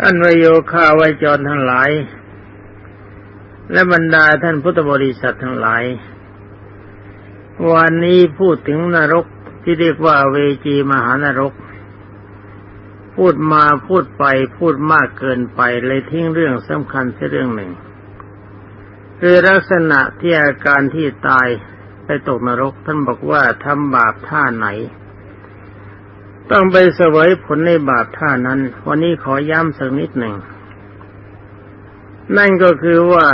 ท่านวโยคาวยจรทั้งหลาย และบรรดาท่านพุทธบริษัททั้งหลาย วันนี้พูดถึงนรกที่เรียกว่าเวจีมหานรก พูดมาพูดไปพูดมากเกินไปเลยทิ้งเรื่องสำคัญเสียเรื่องหนึ่ง คือลักษณะที่อาการที่ตายไปตกนรกท่านบอกว่าทำบาปท่าไหน ต้องไปเสวยผลในบาปท่านั้น วันนี้ขอย้ำสักนิดหนึ่ง นั่นก็คือว่า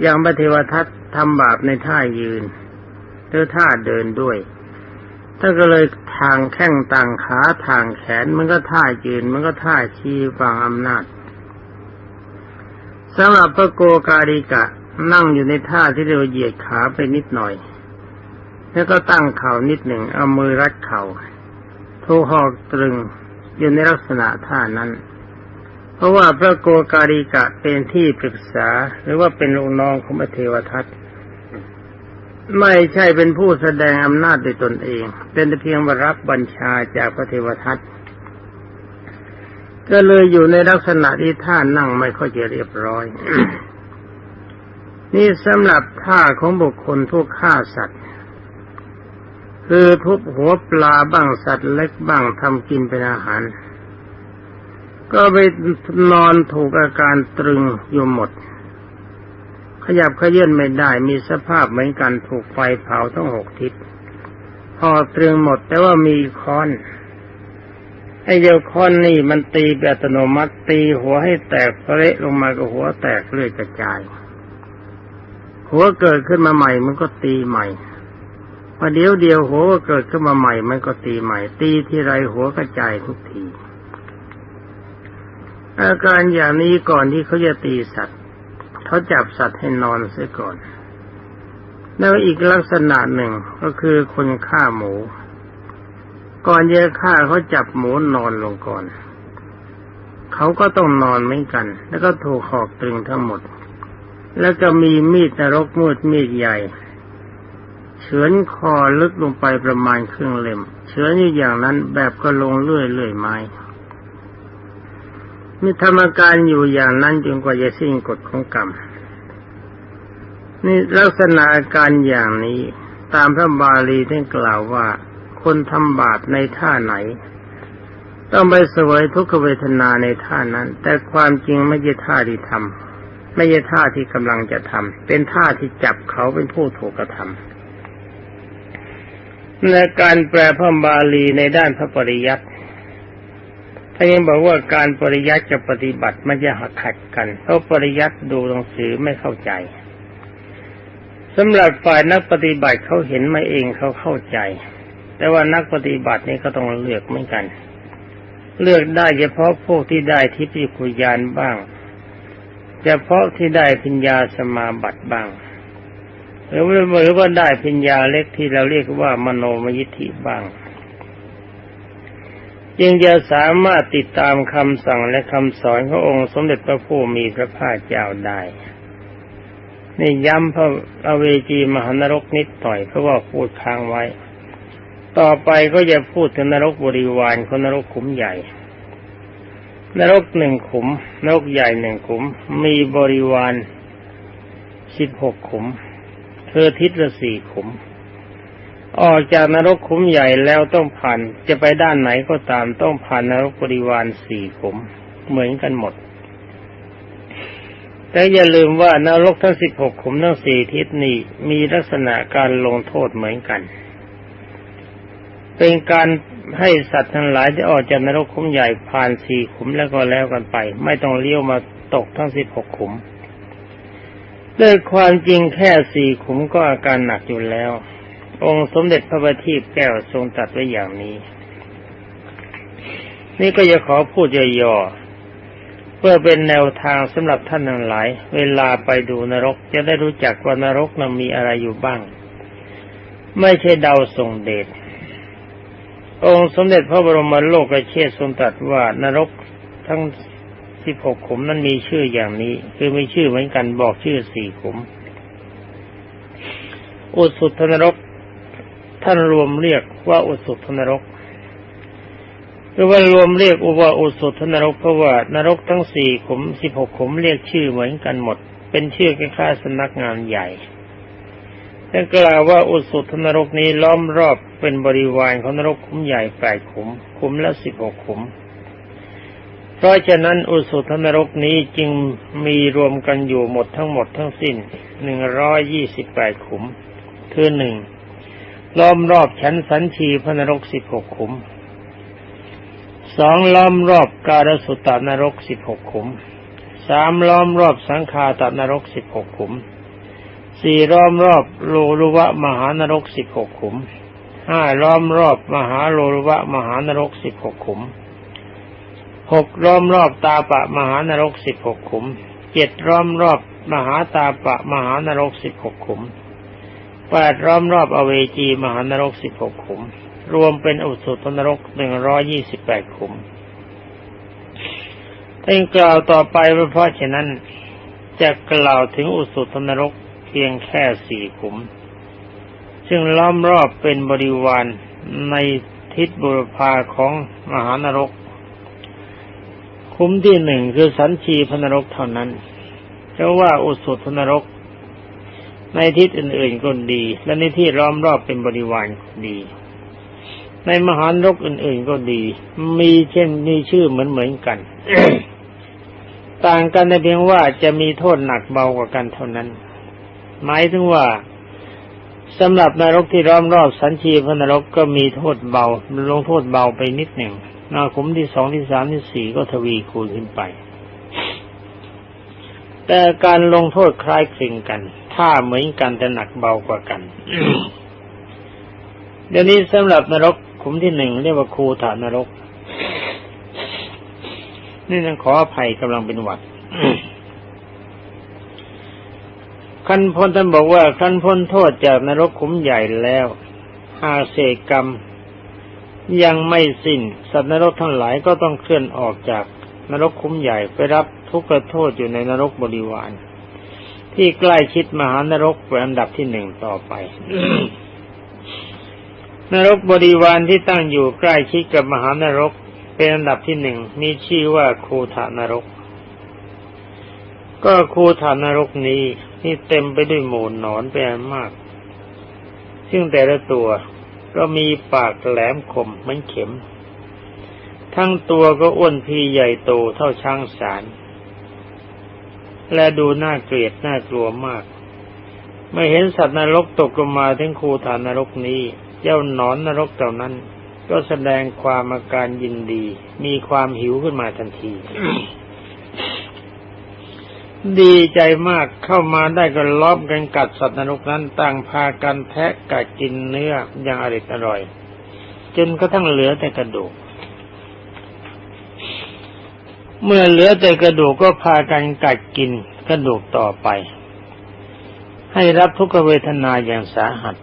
อย่างพระเทวทัตทำบาปในท่ายืนหรือท่าเดินด้วยท่านก็เลยทางแข้งต่างขาทางแขนมันก็ท่ายืน มันก็ท่าชี้ฟังอำนาจสำหรับพระโกกาลิกะนั่งอยู่ในท่าที่เรียกว่าเหยียดขาไปนิดหน่อย แล้วก็ตั้งเข่านิดหนึ่งเอามือรัดเข่า ทูหอกตรึงอยู่ในลักษณะท่านั้น เพราะว่าพระโกกาลิกะเป็นที่ปรึกษาหรือว่าเป็นลูกน้องของพระเทวทัตไม่ใช่เป็นผู้แสดงอำนาจโดยตนเอง เป็นแต่เพียงว่ารับบัญชาจากพระเทวทัตก็เลยอยู่ในลักษณะที่ท่านั่งไม่ค่อยจะเรียบร้อย นี่สำหรับท่าของบุคคลทุกฆ่าสัตว์ คือทุบหัวปลาบ้างสัตว์เล็กบ้างทำกินเป็นอาหาร ก็ไปนอนถูกอาการตรึงอยู่หมด ขยับขยื่นไม่ได้มีสภาพเหมือนกันถูกไฟเผาทั้งหกทิศพอตรึงหมดแต่ว่ามีค้อนไอ้เจ้าค้อนนี่มันตีแบบอัตโนมัติตีหัวให้แตกเละลงมาก็หัวแตกเลือยกระจาย หัวเกิดขึ้นมาใหม่มันก็ตีใหม่ พอเดี๋ยวเดียวหัวก็เกิดขึ้นมาใหม่มันก็ตีใหม่ ตีที่ไรหัวกระจายทุกที อาการอย่างนี้ก่อนที่เขาจะตีสัตว์เขาจับสัตว์ให้นอนเสียก่อน แล้วอีกลักษณะหนึ่งก็คือคนฆ่าหมู ก่อนจะฆ่าเขาจับหมูนอนลงก่อน เขาก็ต้องนอนเหมือนกัน แล้วก็ถูกหอกตรึงทั้งหมด แล้วก็มีมีดนรกมืดมีดใหญ่ เฉือนคอลึกลงไปประมาณครึ่งเล่มเฉือนอยู่อย่างนั้นแบบก็ลงเลื่อยเลื่อยไม้มีธรรมการอยู่อย่างนั้นจนกว่าจะสิ้นกฎของกรรม นี่ลักษณะอาการอย่างนี้ตามพระบาลีท่านกล่าวว่า คนทำบาปในท่าไหน ต้องไปเสวยทุกขเวทนาในท่านั้น แต่ความจริงไม่ใช่ท่าที่ทำไม่ใช่ท่าที่กำลังจะทำเป็นท่าที่จับเขาเป็นผู้ถูกกระทำ ในการแปลพระบาลีในด้านพระปริยัติถ้านยังบอกว่าการปริยัติกับปฏิบัติมันจะหักขัดกัน เพราะปริยัติดูหนังสือไม่เข้าใจสำหรับฝ่ายนักปฏิบัติเขาเห็นมาเองเขาเข้าใจ แต่ว่านักปฏิบัตินี่ก็ต้องเลือกเหมือนกัน เลือกได้เฉพาะพวกที่ได้ทิพย์คุยานบ้าง เฉพาะที่ได้พิญญาสมาบัติบ้าง หรือว่าได้พิญญาเล็กที่เราเรียกว่ามโนมยิทธิบ้างจึงจะสามารถติดตามคำสั่งและคำสอนขององค์สมเด็จพระผู้มีพระภาคเจ้าได้นี่ย้ำพระอเวจีมหานรกนิดหน่อยเพราะว่าพูดค้างไว้ ต่อไปก็จะพูดถึงนรกบริวารคนนรกขุมใหญ่ นรกหนึ่งขุม นรกใหญ่หนึ่งขุม มีบริวารสิบหกขุม เธอทิศละสี่ขุม ออกจากนรกขุมใหญ่แล้วต้องผ่านจะไปด้านไหนก็ตามต้องผ่านนรกบริวารสี่ขุม เหมือนกันหมด แต่อย่าลืมว่านรกทั้งสิบหกขุมทั้งสี่ทิศนี้มีลักษณะการลงโทษเหมือนกัน เป็นการให้สัตว์ทั้งหลายที่ออกจากนรกขุมใหญ่ผ่านสี่ขุมแล้วก็แล้วกันไป ไม่ต้องเลี้ยวมาตกทั้งสิบหกขุม ด้วยความจริงแค่สี่ขุมก็อาการหนักอยู่แล้ว องค์สมเด็จพระบัณฑิตแก้วทรงตัดไว้อย่างนี้ นี่ก็จะขอพูดย่อๆเพื่อเป็นแนวทางสำหรับท่านทั้งหลาย เวลาไปดูนรกจะได้รู้จักว่านรกนั้นมีอะไรอยู่บ้าง ไม่ใช่เดาส่งเดชองค์สมเด็จพระบรมโลกเชษทรงตรัสว่านรกทั้ง สิบหกขุมนั้นมีชื่ออย่างนี้ คือมีชื่อเหมือนกันบอกชื่อสี่ขุม อุสุทนรก ท่านรวมเรียกว่าอุสุทนรกหรือว่ารวมเรียกอุบาอุสุทนรกเพราะว่านรกทั้งสี่ขุมสิบหกขุมเรียกชื่อเหมือนกันหมด เป็นชื่อคล้ายๆสำนักงานใหญ่แต่กล่าวว่าอุสุทนรกนี้ล้อมรอบเป็นบริวารของนรกขุมใหญ่แปดขุม ขุมละสิบหกขุม เพราะฉะนั้นอุสุทนรกนี้จึงมีรวมกันอยู่หมดทั้งหมดทั้งสิ้นหนึ่งร้อยยี่สิบแปดขุม คือหนึ่งล้อมรอบชั้นสันชีพระนรกสิบหกขุมสองล้อมรอบการสุตตานรกสิบหกขุมสามล้อมรอบสังคาตานรกสิบหกขุมสี่ล้อมรอบโลรุวะมหานรกสิบหกขุมห้าล้อมรอบมหาโลรุวะมหานรกสิบหกขุม หกล้อมรอบตาปะมหานรกสิบหกขุมเจ็ดล้อมรอบมหาตาปะมหานรกสิบหกขุมแปดล้อมรอบอเวจีมหานรกสิบหกขุม รวมเป็นอุสุตนรกหนึ่งร้อยี่สิบแปดขุมถ้ากล่าวต่อไปเพราะฉะนั้นจะกล่าวถึงอุสุตนรกเพียงแค่สี่ขุม ซึ่งล้อมรอบเป็นบริวารในทิศบุรพาของมหานรก คุ้มที่หนึ่งคือสันชีพนรกเท่านั้น เพราะว่าอุสุตนรก ในทิศอื่นๆก็ดี และในที่ล้อมรอบเป็นบริวารดี ในมหานรกอื่นๆก็ดี มีเช่นมีชื่อเหมือนเหมือนกัน ต่างกันในเพียงว่าจะมีโทษหนักเบากว่ากันเท่านั้น หมายถึงว่าสำหรับนรกที่ล้อมรอบสันชีพนรกก็มีโทษเบาลงโทษเบาไปนิดหนึ่ง นาขุมที่สองที่สามที่สี่ก็ทวีคูณขึ้นไป แต่การลงโทษคล้ายคลึงกัน ถ้าเหมือนกันแต่หนักเบากว่ากันเดี๋ยวนี้สำหรับนรกขุมที่หนึ่งเรียกว่าคูฐานนรก นี่ต้องขออภัยกำลังเป็นหวัดคันพลท่านบอกว่าคันพ้นโทษจากนรกขุมใหญ่แล้วหากเศษกรรม ยังไม่สิ้น สัตว์นรกทั้งหลายก็ต้องเคลื่อนออกจากนรกคุ้มใหญ่ไปรับทุกข์โทษอยู่ในนรกบริวาร ที่ใกล้ชิดมหานรกเป็นอันดับที่หนึ่งต่อไป นรกบริวารที่ตั้งอยู่ใกล้ชิดกับมหานรกเป็นอันดับที่หนึ่งมีชื่อว่าคูธานรก ก็คูธานรกนี้นี่เต็มไปด้วยหมูนหนอนเป็นอันมาก ซึ่งแต่ละตัว ก็มีปากแหลมคมเหมือนเข็ม ทั้งตัวก็อ้วนพีใหญ่โตเท่าช้างสาร และดูน่าเกลียดน่ากลัวมากไม่เห็นสัตว์นรกตกลงมาถึงคูฐานนรกนี้ เจ้าหนอนนรกเหล่านั้น ก็แสดงความอาการยินดี มีความหิวขึ้นมาทันที ดีใจมากเข้ามาได้ก็ล้อมกันกัดสัตว์นรกนั้นต่างพากันแทะกัดกินเนื้ออย่างอร่อยอร่อย จนกระทั่งเหลือแต่กระดูก เมื่อเหลือแต่กระดูกก็พากันกัดกินกระดูกต่อไป ให้รับทุกขเวทนาอย่างสาหัส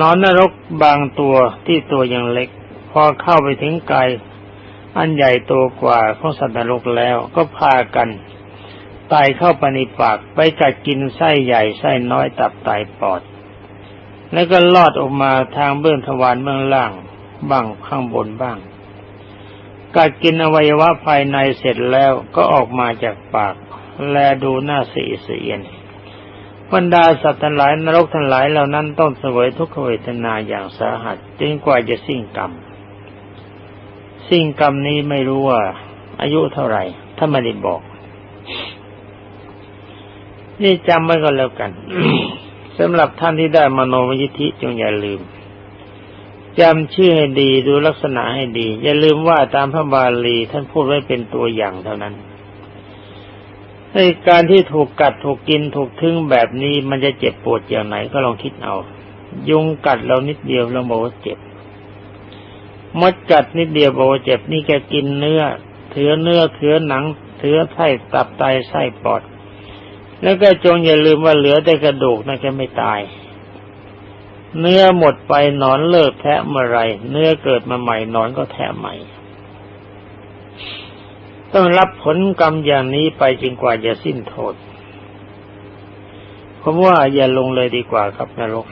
นอนนรกบางตัวที่ตัวยังเล็ก พอเข้าไปถึงกายอันใหญ่โตกว่าของสัตว์นรกแล้วก็พากัน ไตเข้าไปในปากไปกัดกินไส้ใหญ่ไส้น้อยตับไตปอด แล้วก็ลอดออกมาทางเบื้องทวารเบื้องล่าง บ้างข้างบนบ้างกัดกินอวัยวะภายในเสร็จแล้วก็ออกมาจากปาก แลดูหน้าสีเสียนบรรดาสัตว์ทั้งหลายนรกทั้งหลายเหล่านั้นต้องเสวยทุกขเวทนาอย่างสาหัสจนกว่าจะสิ้นกรรม สิ้นกรรมนี้ไม่รู้ว่า อายุเท่าไหร่ถ้าไม่ได้บอก นี่จำไว้ก็แล้วกันสำหรับท่านที่ได้มโนมยิทธิจงอย่าลืมจำชื่อให้ดีดูลักษณะให้ดี อย่าลืมว่าตามพระบาลีท่านพูดไว้เป็นตัวอย่างเท่านั้นในการที่ถูกกัดถูกกินถูกทึ่งแบบนี้มันจะเจ็บปวดอย่างไหนก็ลองคิดเอา ยุงกัดเรานิดเดียวเราบอกว่าเจ็บมดกัดนิดเดียวบอกว่าเจ็บนี่แกกินเนื้อเถือเนื้อเถือหนังเถือไส้ตับไตไส้ปอด แล้วก็จงอย่าลืมว่าเหลือแต่กระดูกนะแกไม่ตาย เนื้อหมดไปนอนเลิกแทะเมื่อไร เนื้อเกิดมาใหม่นอนก็แทะใหม่ ต้องรับผลกรรมอย่างนี้ไปจนกว่าจะสิ้นโทษผมว่าอย่าลงเลยดีกว่าครับนรก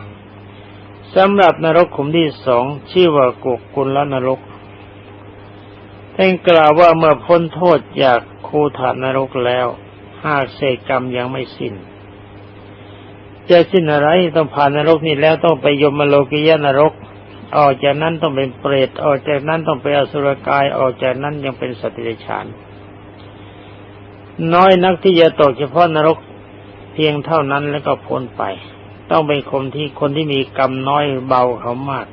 สำหรับนรกขุมที่สองชื่อว่ากกกุลละนรกท่านกล่าวว่าเมื่อพ้นโทษจากคูฐานนรกแล้ว หากเศษกรรมยังไม่สิ้นจะสิ้นอะไรต้องผ่านนรกนี้แล้วต้องไปยมโลกิยนรก ออกจากนั้นต้องเป็นเปรตออกจากนั้นต้องไปอสุรกายออกจากนั้นยังเป็นสัตว์เดรัจฉาน น้อยนักที่จะตกเฉพาะนรกเพียงเท่านั้นแล้วก็พ้นไป ต้องเป็นคนที่คนที่มีกรรมน้อยเบาเขามาก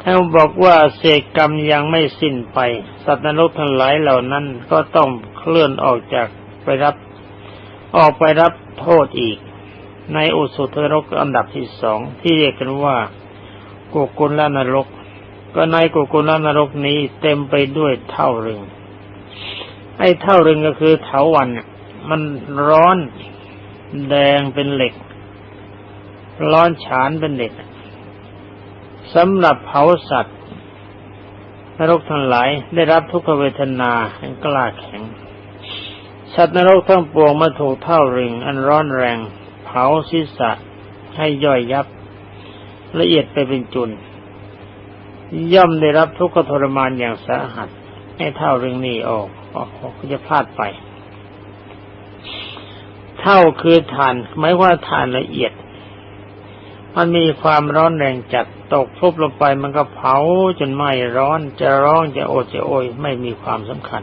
ท่านบอกว่าเศษกรรมยังไม่สิ้นไป สัตว์นรกทั้งหลายเหล่านั้นก็ต้อง เคลื่อนออกจากไปรับ ออกไปรับโทษอีก ในอุสุทนรกอันดับที่สองที่เรียกกันว่ากุกุลนรก ก็ในกุกุลนรกนี้เต็มไปด้วยเท่ารึง ไอ้เท่ารึงก็คือเถาวันเนี่ยมันร้อนแดงเป็นเหล็ก ร้อนฉานเป็นเหล็กสำหรับเผาสัตว์นรกทั้งหลายได้รับทุกขเวทนาอันกล้าแข็ง สัตว์นรกทั้งปวงมาถูกเท่าริงอันร้อนแรง เผาศีรษะให้ย่อยยับ ละเอียดไปเป็นจุน ย่อมได้รับทุกขทรมานอย่างสาหัส ให้เท่าริงนี่ออกออกจะพลาดไป เท่าคือฐานหมายว่าฐานละเอียด มันมีความร้อนแรงจัดตกทุบลงไปมันก็เผาจนไหม้ร้อนจะร้องจะโอดจะโอยไม่มีความสำคัญ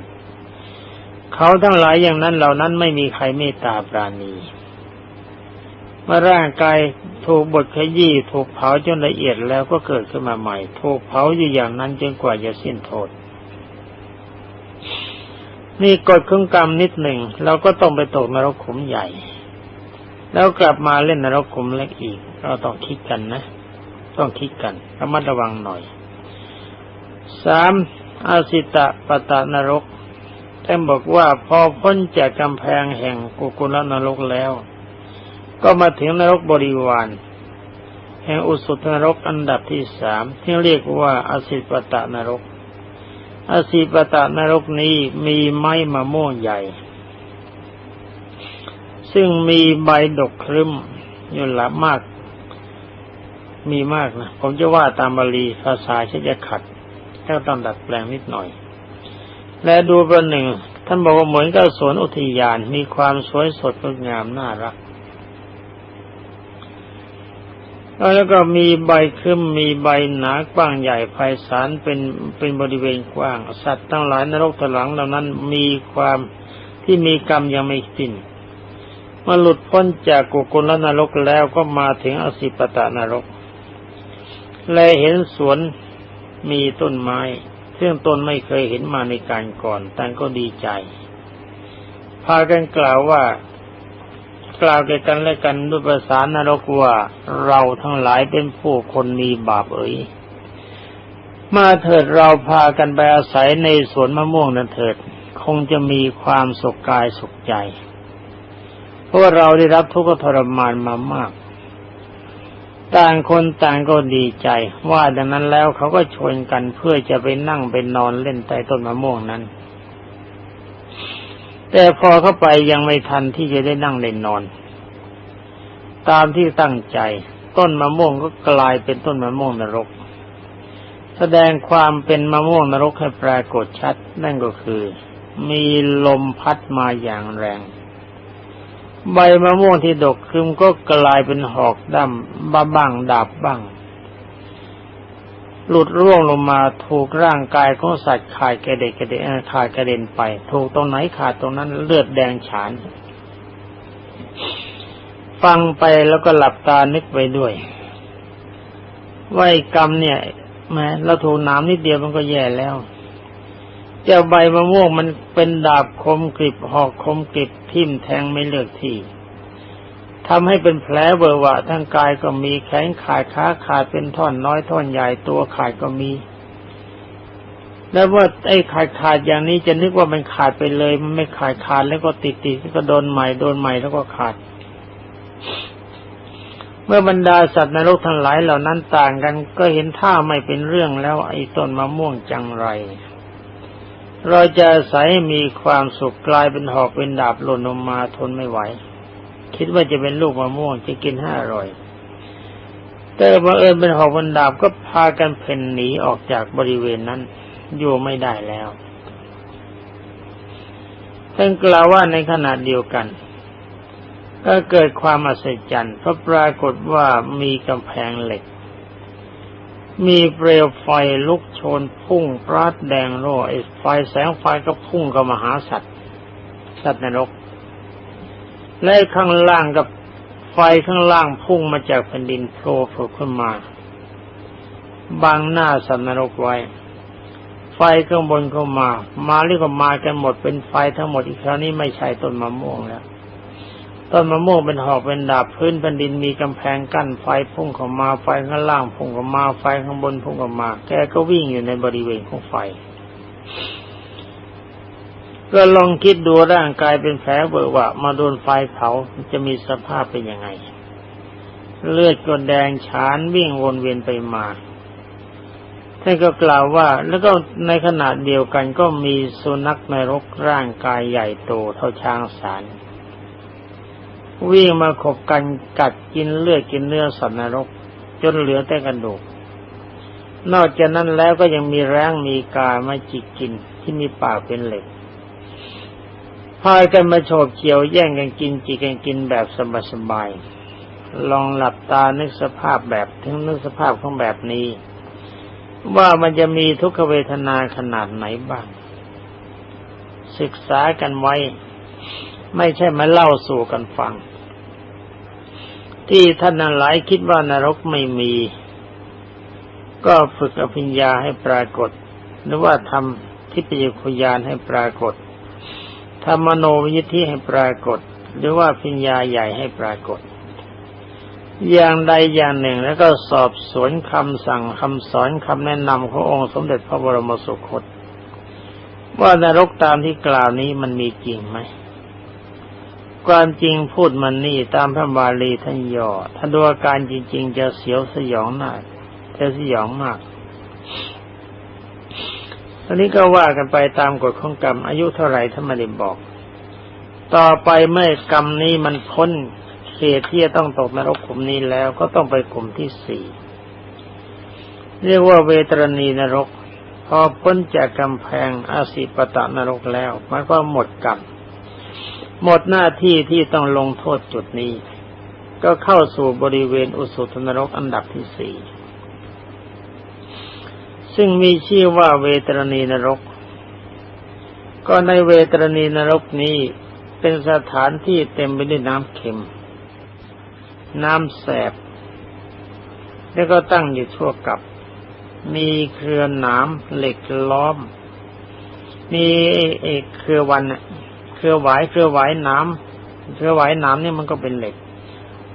เขาทั้งหลายอย่างนั้นเหล่านั้นไม่มีใครเมตตาปราณีเมื่อร่างกายถูกบดขยี้ถูกเผาจนละเอียดแล้วก็เกิดขึ้นมาใหม่ ถูกเผาอยู่อย่างนั้นจนกว่าจะสิ้นโทษ นี่กฎของกรรมนิดหนึ่งเราก็ต้องไปตกนรกขุมใหญ่ แล้วกลับมาเล่นนรกขุมเล็กอีก เราต้องคิดกันนะ ต้องคิดกันระมัดระวังหน่อยสามอาสิตะปตะนรก ท่านบอกว่าพอพ้นจากกำแพงแห่งกุกุลนรกแล้ว ก็มาถึงนรกบริวาร แห่งอุสุตนรกอันดับที่สามที่เรียกว่าอาสิปตะนรกอาสีปตะนรกนี้มีไม้มะม่วงใหญ่ ซึ่งมีใบดกครึ้มอยู่หลามาก มีมากนะ ผมจะว่าตามบาลีภาษาชจะขัดแค่ต้องดัดแปลงนิดหน่อย และดูประหนึ่ง ท่านบอกว่าเหมือนกับสวนอุทยานมีความสวยสดงดงามน่ารัก แล้วก็มีใบคึมมีใบหนากว้างใหญ่ไพศาลเป็นเป็นบริเวณกว้าง สัตว์ทั้งหลายนรกตหลังเหล่านั้นมีความที่มีกรรมยังไม่สิ้นเมื่อหลุดพ้นจากกุกุลนรกแล้วก็มาถึงอสิปตะนรก และเห็นสวนมีต้นไม้ ซึ่งตนไม่เคยเห็นมาในการก่อนแต่ก็ดีใจ พากันกล่าวว่ากล่าวแก่กันและกันด้วยภาษานรกว่าเราทั้งหลายเป็นผู้คนมีบาปเอ๋ยมาเถิดเราพากันไปอาศัยในสวนมะม่วงนั้นเถิด คงจะมีความสุขกายสุขใจ เพราะเราได้รับทุกข์ทรมานมามาก ต่างคนต่างก็ดีใจ ว่าดังนั้นแล้วเขาก็ชวนกันเพื่อจะไปนั่งไปนอนเล่นใต้ต้นมะม่วงนั้น แต่พอเข้าไปยังไม่ทันที่จะได้นั่งเล่นนอน ตามที่ตั้งใจ ต้นมะม่วงก็กลายเป็นต้นมะม่วงนรก แสดงความเป็นมะม่วงนรกให้ปรากฏชัด นั่นก็คือ มีลมพัดมาอย่างแรง ใบมะม่วงที่ดกคึมก็กลายเป็นหอกดำบ้าบ้างดาบบ้าง หลุดร่วงลงมาถูกร่างกายของสัตว์ขาดกระเด็นกระเด็นขาดกระเด็นไป ถูกตรงไหนขาดตรงนั้นเลือดแดงฉาน ฟังไปแล้วก็หลับตานึกไปด้วยว่ากรรมเนี่ยแม้เราถูกน้ำนิดเดียวมันก็แย่แล้ว เจ้าใบมะม่วงมันเป็นดาบคมกริบหอกคมกริบทิ่มแทงไม่เลือกที่ทำให้เป็นแผลเบอร์วะทั้งกายก็มีแขนขาดขาขาดเป็นท่อนน้อยท่อนใหญ่ตัวขาดก็มี แล้วว่าไอ้ขาดขาดอย่างนี้จะนึกว่ามันขาดไปเลย มันไม่ขาดขาดแล้วก็ติดติดก็โดนใหม่โดนใหม่แล้วก็ขาด เมื่อบรรดาสัตว์ในรกทั้งหลายเหล่านั้นต่างกัน ก็เห็นท่าไม่เป็นเรื่องแล้วไอ้ต้นมะม่วงจังไร เราจะใส่มีความสุขกลายเป็นหอกเป็นดาบหล่นลงมาทนไม่ไหว คิดว่าจะเป็นลูกมะม่วงจะกินห้าอร่อย แต่บังเอิญเป็นหอกบรรดาบก็พากันเพ่นหนีออกจากบริเวณนั้น อยู่ไม่ได้แล้วท่านกล่าวว่าในขณะเดียวกัน ก็เกิดความอัศจรรย์เพราะปรากฏว่ามีกำแพงเหล็ก มีเปลวไฟลุกโชนพุ่งปราดแดงโร่ไอไฟแสงไฟก็พุ่งเข้ามาหาสัตว์ สัตว์นรกและข้างล่างกับไฟข้างล่างพุ่งมาจากแผ่นดินโผล่ขึ้นมาบังหน้าสัตว์นรกไว้ ไฟข้างบนเข้ามา มาเรียกว่ามากันหมดเป็นไฟทั้งหมดอีกคราวนี้ไม่ใช่ต้นมะม่วงแล้ว ต้นมะม่วงเป็นหอกเป็นดาบพื้นแผ่นดินมีกำแพงกั้นไฟพุ่งเข้ามาไฟข้างล่างพุ่งเข้ามาไฟข้างบนพุ่งเข้ามา แกก็วิ่งอยู่ในบริเวณของไฟ ก็ลองคิดดูร่างกายเป็นแผลเบอะหวะมาโดนไฟเผาจะมีสภาพเป็นยังไง เลือดก็แดงฉานวิ่งวนเวียนไปมาท่านก็กล่าวว่า แล้วก็ในขณะเดียวกันก็มีสุนัขในรกร่างกายใหญ่โตเท่าช้างสาร วิ่งมาขบกันกัดกินเลือดกินเนื้อสัตว์นรก จนเหลือแต่กระดูก นอกจากนั้นแล้วก็ยังมีแร้งมีกามาจิกกินที่มีปากเป็นเหล็กพายกันมาโฉบเฉียวแย่งกันกินจิกกันกินแบบสบายๆลองหลับตานึกสภาพแบบถึงนึกสภาพของแบบนี้ ว่ามันจะมีทุกขเวทนาขนาดไหนบ้าง ศึกษากันไว้ ไม่ใช่มาเล่าสู่กันฟัง ที่ท่านนั้นหลายคิดว่านรกไม่มี ก็ฝึกอภิญญาให้ปรากฏ หรือว่าทำทิพยคุยานให้ปรากฏทำมโนวิธิให้ปรากฏ หรือว่าพิญญาใหญ่ให้ปรากฏ อย่างใดอย่างหนึ่งแล้วก็สอบสวนคำสั่งคำสอนคำแนะนำขององค์สมเด็จพระบรมสุคตว่านรกตามที่กล่าวนี้มันมีจริงไหม ความจริงพูดมันนี่ตามพระบาลีท่านย่อถ้าดูอาการจริง ๆ จะเสียวสยองหน้าจะสยองมากอันนี้ก็ว่ากันไปตามกฎของกรรม อายุเท่าไหร่ท่านไม่ได้บอก ต่อไปเมื่อกรรมนี้มันพ้นเขตที่จะต้องตกนรกขุมนี้แล้วก็ต้องไปกลุ่มที่สี่เรียกว่าเวตรณีนรก พอพ้นจากกำแพงอาสิปตะนรกแล้วหมายควาหมดกรรม หมดหน้าที่ที่ต้องลงโทษจุดนี้ ก็เข้าสู่บริเวณอุสุทนรกอันดับที่สี่ซึ่งมีชื่อว่าเวตรณีนรก ก็ในเวตรณีนรกนี้เป็นสถานที่เต็มไปด้วยน้ำเค็ม น้ำแสบ แล้วก็ตั้งอยู่ทั่วกับ มีเครือหนามเหล็กล้อม มีเอกเครือวัน เครือหวายเครือหวายน้ำเครือหวายน้ำนี่มันก็เป็นเหล็ก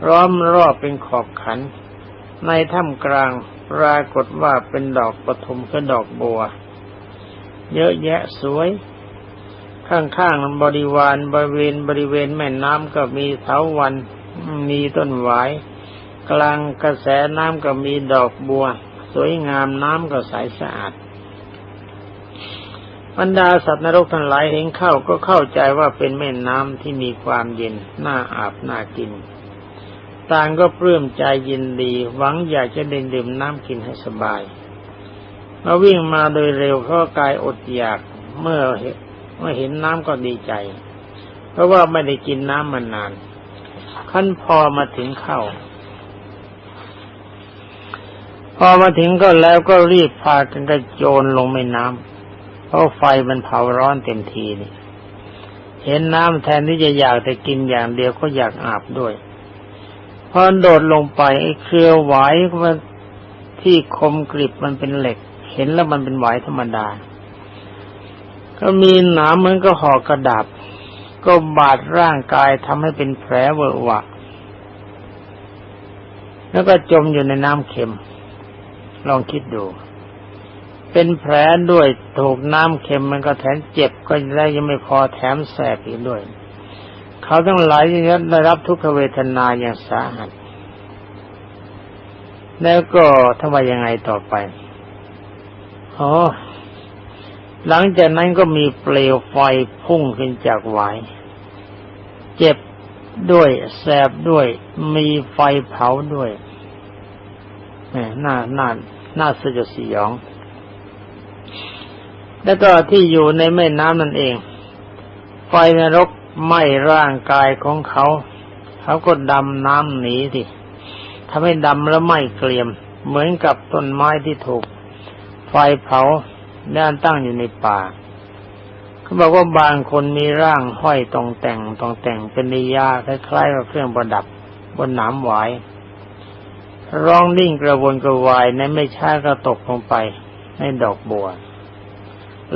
ล้อมรอบเป็นขอบขัน ในถ้ำกลางปรากฏว่าเป็นดอกปฐมคือดอกบัว เยอะแยะสวย ข้างๆบริวารบริเวณบริเวณแม่น้ำก็มีเถาวันมีต้นหวาย กลางกระแสน้ำก็มีดอกบัว สวยงามน้ำก็ใสสะอาด บรรดาสัตว์นรกทั้งหลายเห็นเข้าก็เข้าใจว่าเป็นแม่น้ำที่มีความเย็นน่าอาบน่ากิน ต่างก็ปลื้มใจยินดี หวังอยากจะเดินดื่มน้ำกินให้สบายมาวิ่งมาโดยเร็วเพราะกายอดอยากเมื่อเห็นเมื่อเห็นน้ำก็ดีใจ เพราะว่าไม่ได้กินน้ำมานาน ขั้นพอมาถึงเข้าพอมาถึงก็แล้วก็รีบพากันกระโจนลงแม่น้ำ เพราะไฟมันเผาร้อนเต็มทีนี่ เห็นน้ำแทนที่จะอยากแต่กินอย่างเดียวก็อยากอาบด้วยพอโดดลงไปไอ้เครือไหวมันที่คมกริบมันเป็นเหล็ก เห็นแล้วมันเป็นไหวธรรมดา ก็มีหนามเหมือนก็ห่อกระดาบก็บาดร่างกายทำให้เป็นแผลเวอะหวะ แล้วก็จมอยู่ในน้ำเค็ม ลองคิดดู เป็นแผลด้วยถูกน้ำเค็มมันก็แถมเจ็บก็ได้ยังไม่พอแถมแสบอีกด้วย เขาทั้งหลายนี้ได้รับทุกขเวทนาอย่างสาหัส แล้วก็ทำไมยังไงต่อไปอ๋อหลังจากนั้นก็มีเปลวไฟพุ่งขึ้นจากหวาย เจ็บด้วยแสบด้วย มีไฟเผาด้วยแหมน่าน่าน่าสยดสยอง แล้วก็ที่อยู่ในแม่น้ำนั่นเอง ไฟนรกไหม้ร่างกายของเขา เขาก็ดำน้ำหนีสิทำให้ดำแล้วไหม้เกลียม เหมือนกับต้นไม้ที่ถูก ไฟเผาด้านตั้งอยู่ในป่าเขาบอกว่าบางคนมีร่างห้อยตรงแต่งตรงแต่งเป็นนิยาคล้ายๆกับเครื่องประดับบนหนามหวายร้องนิ่งกระวนกระวายในไม่ช้าก็ตกลงไปในดอกบัว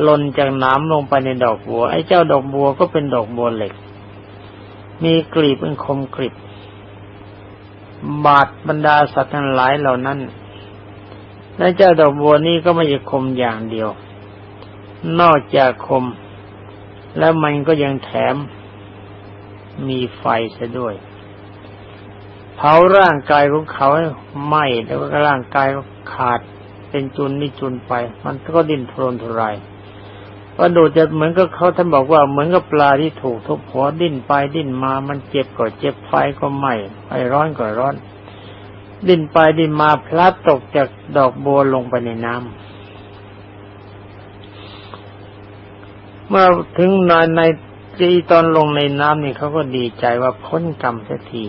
หล่นจากน้ำลงไปในดอกบัว ไอ้เจ้าดอกบัวก็เป็นดอกบัวเหล็ก มีกลีบเป็นคมกริบบาดบรรดาสัตว์ทั้งหลายเหล่านั้นและเจ้าดอกบัวนี้ก็ไม่ใช่คมอย่างเดียว นอกจากคม แล้วมันก็ยังแถม มีไฟซะด้วย เผาร่างกายของเขาให้ไหม้แล้วก็ร่างกายขาดเป็นจุนนี่จุนไป มันก็ดิ้นทรนทุราย ว่าดูจะเหมือนกับเขาท่านบอกว่าเหมือนกับปลาที่ถูกทุบหัวดิ้นไปดิ้นมา มันเจ็บก็เจ็บไฟก็ไหม้ไฟร้อนก็ร้อน ดิ้นไปดิ้นมาพลัดตกจากดอกบัวลงไปในน้ำเมื่อถึงนานในจีตอนลงในน้ำนี่เขาก็ดีใจว่าพ้นกรรมสักที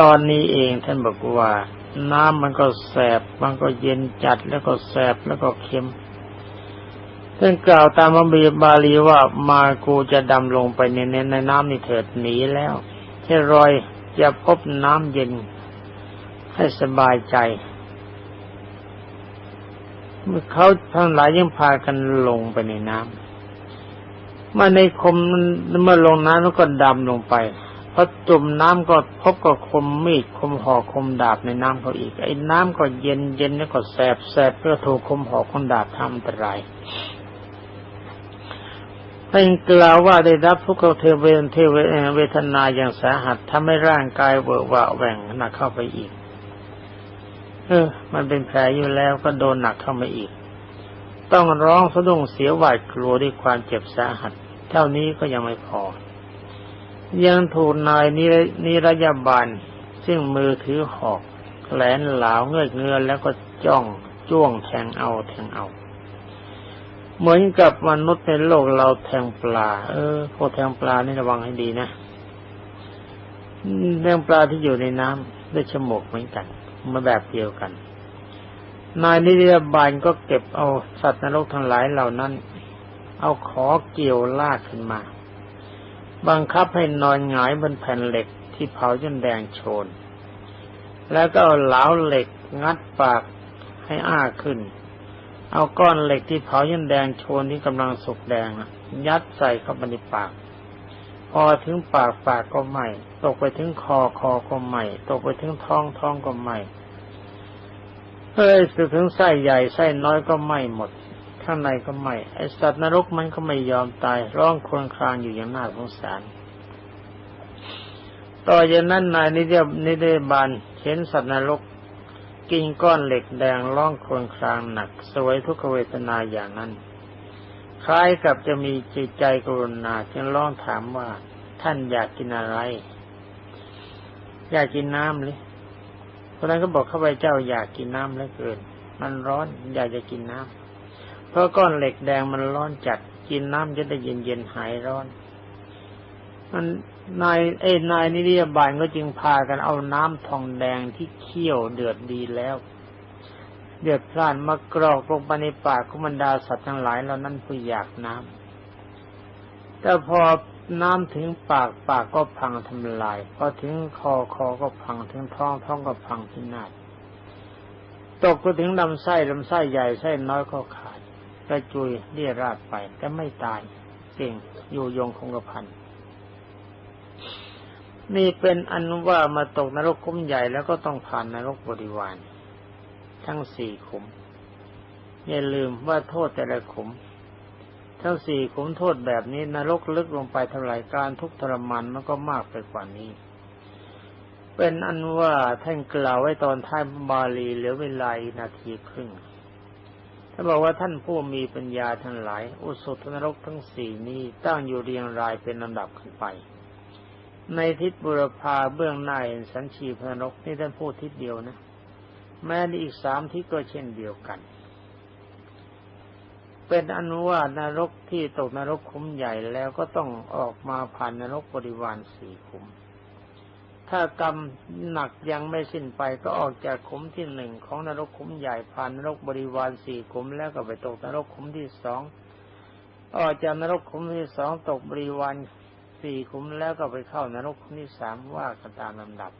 ตอนนี้เองท่านบอกว่า น้ำมันก็แสบมันก็เย็นจัดแล้วก็แสบแล้วก็เค็ม ท่านกล่าวตามพระบีบาลีว่ามากูจะดำลงไปในในน้ำนี่เถิดหนีแล้วแค่รอยจะพบน้ำเย็น ให้สบายใจ เมื่อเขาทั้งหลายยังพากันลงไปในน้ำมาในคมเมื่อลงน้ำแล้วก็ดำลงไปพอจุ่มน้ำก็พบกับคมมีดคมหอกคมดาบในน้ำเขาอีก ไอ้น้ำก็เย็นเย็นแล้วก็แสบแสบก็ถูกคมหอกคมดาบทำอันตราย ท่านกล่าวว่าได้รับทุกขเทเวนเทเวเวทนาอย่างสาหัสทำให้ร่างกายเบิกว่าแหว่งหนักเข้าไปอีก เออ มันเป็นแผลอยู่แล้วก็โดนหนักเข้ามาอีก ต้องร้องสะดุ้งเสียหวาดกลัวด้วยความเจ็บสาหัส เท่านี้ก็ยังไม่พอ ยังถูกนายนิรยาบาลซึ่งมือถือหอกแหลนเหลาเงือเงือแล้วก็จ้องจ้วงแทงเอาแทงเอา เหมือนกับมนุษย์ในโลกเราแทงปลา เออพวกแทงปลานี่ระวังให้ดีนะแทงปลาที่อยู่ในน้ำด้วยฉมวกเหมือนกันมาแบบเดียวกัน นายนิรยบาลก็เก็บเอาสัตว์นรกทั้งหลายเหล่านั้น เอาขอเกี่ยวลากขึ้นมา บังคับให้นอนหงายบนแผ่นเหล็กที่เผาจนแดงโชน แล้วก็เอาเหลาเหล็กงัดปากให้อ้าขึ้น เอาก้อนเหล็กที่เผาจนแดงโชนที่กำลังสุกแดงยัดใส่เข้าไปในปาก พอถึงปากปากก็ไหม้ตกไปถึงคอคอก็ไหม้ตกไปถึงท้องท้องก็ไหม้เอ้ยสุดถึงไส้ใหญ่ไส้น้อยก็ไหม้หมด ข้างในก็ไหม้ไอสัตว์นรกมันก็ไม่ยอมตายร้องครวญครางอยู่อย่างน่าสงสารต่อจากนั้นนายนิเดนิเดบาลเห็นสัตว์นรก กินก้อนเหล็กแดงร้องครวญครางหนัก สวยทุกขเวทนาอย่างนั้น คล้ายกับจะมีจิตใจกรุณาจึงร้องถามว่าท่านอยากกินอะไร อยากกินน้ำหรือเพราะนั้นก็บอกข้าพเจ้าอยากกินน้ำเหลือเกิน มันร้อนอยากจะกินน้ำเพราะก้อนเหล็กแดงมันร้อนจัดกินน้ำจะได้เย็นเย็นหายร้อน นายเอ้นายนิริยบาลก็จึงพากันเอาน้ำทองแดงที่เคี่ยวเดือดดีแล้ว เดือดพล่านมากรอกลงไปในปากของบรรดาสัตว์ทั้งหลายเหล่านั้นผู้อยากน้ำแต่พอน้ำถึงปากปากก็พังทำลาย พอถึงคอคอก็พังถึงท้องท้องก็พังที่นาดตกไปถึงลำไส้ลำไส้ใหญ่ไส้น้อยก็ขาดกระจุยเรียราดไปแต่ไม่ตายเก่งอยู่ยงคงกระพัน นี่เป็นอันว่ามาตกนรกคุ้มใหญ่แล้วก็ต้องผ่านนรกบริวาร ทั้งสี่ขุม อย่าลืมว่าโทษแต่ละขุม ทั้งสี่ขุมโทษแบบนี้นรกลึกลงไปเท่าไหร่การทุกข์ทรมานมันก็มากไปกว่านี้ เป็นอันว่าท่านกล่าวไว้ตอนท้ายบาลีเหลือเวลานาทีครึ่งถ้านบอกว่าท่านผู้มีปัญญาทั้งหลาย อุสุทนรกทั้งสี่นี้ตั้งอยู่เรียงรายเป็นลำดับขึ้นไป ในทิศบุรพาเบื้องหน้าสันชีพนรกนี่ท่านพูดทิศเดียวนะ แม้ในอีกสามทิศก็เช่นเดียวกัน เป็นอนุว่านรกที่ตกนรกขุมใหญ่แล้วก็ต้องออกมาผ่านนรกบริวารสี่ขุมถ้ากรรมหนักยังไม่สิ้นไปก็ออกจากขุมที่หนึ่งของนรกขุมใหญ่ผ่านนรกบริวารสี่ขุมแล้วก็ไปตกนรกขุมที่สองออกจากนรกขุมที่สองตกบริวาร สี่ขุมแล้วก็ไปเข้านรกขุมที่สามว่ากันตามลำดับ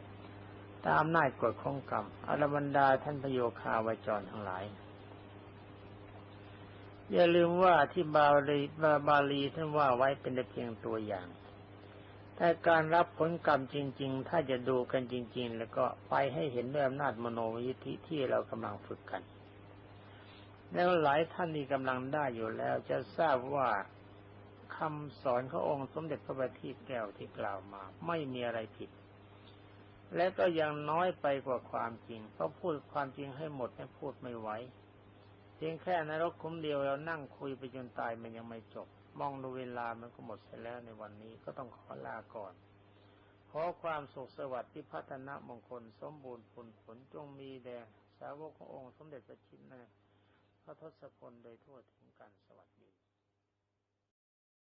ตามอำนาจกฎของกรรมอรบรรดาท่านพโยคาวจรทั้งหลาย อย่าลืมว่าที่บาลีบาบาลีท่านว่าไว้เป็นเพียงตัวอย่างแต่การรับผลกรรมจริง ๆ ถ้าจะดูกันจริง ๆ แล้วก็ไปให้เห็นด้วยอำนาจมโนวิธิที่เรากำลังฝึกกัน แล้วหลายท่านที่กำลังได้อยู่แล้วจะทราบว่า คำสอนขององค์สมเด็จพระบัณฑิตแก้วที่กล่าวมา ไม่มีอะไรผิด และก็ยังน้อยไปกว่าความจริง เพราะพูดความจริงให้หมดเนี่ยพูดไม่ไหวเพียงแค่นรกคุ้มเดียวเรานั่งคุยไปจนตายมันยังไม่จบ มองดูเวลามันก็หมดไปแล้วในวันนี้ก็ต้องขอลาก่อนขอความสุขสวัสดิ์ที่พัฒนามงคลสมบูรณ์ผลผลจงมีแด่สาวกขององค์สมเด็จพระชินนะพระทศพลโดยทั่วถึงกันสวัสดี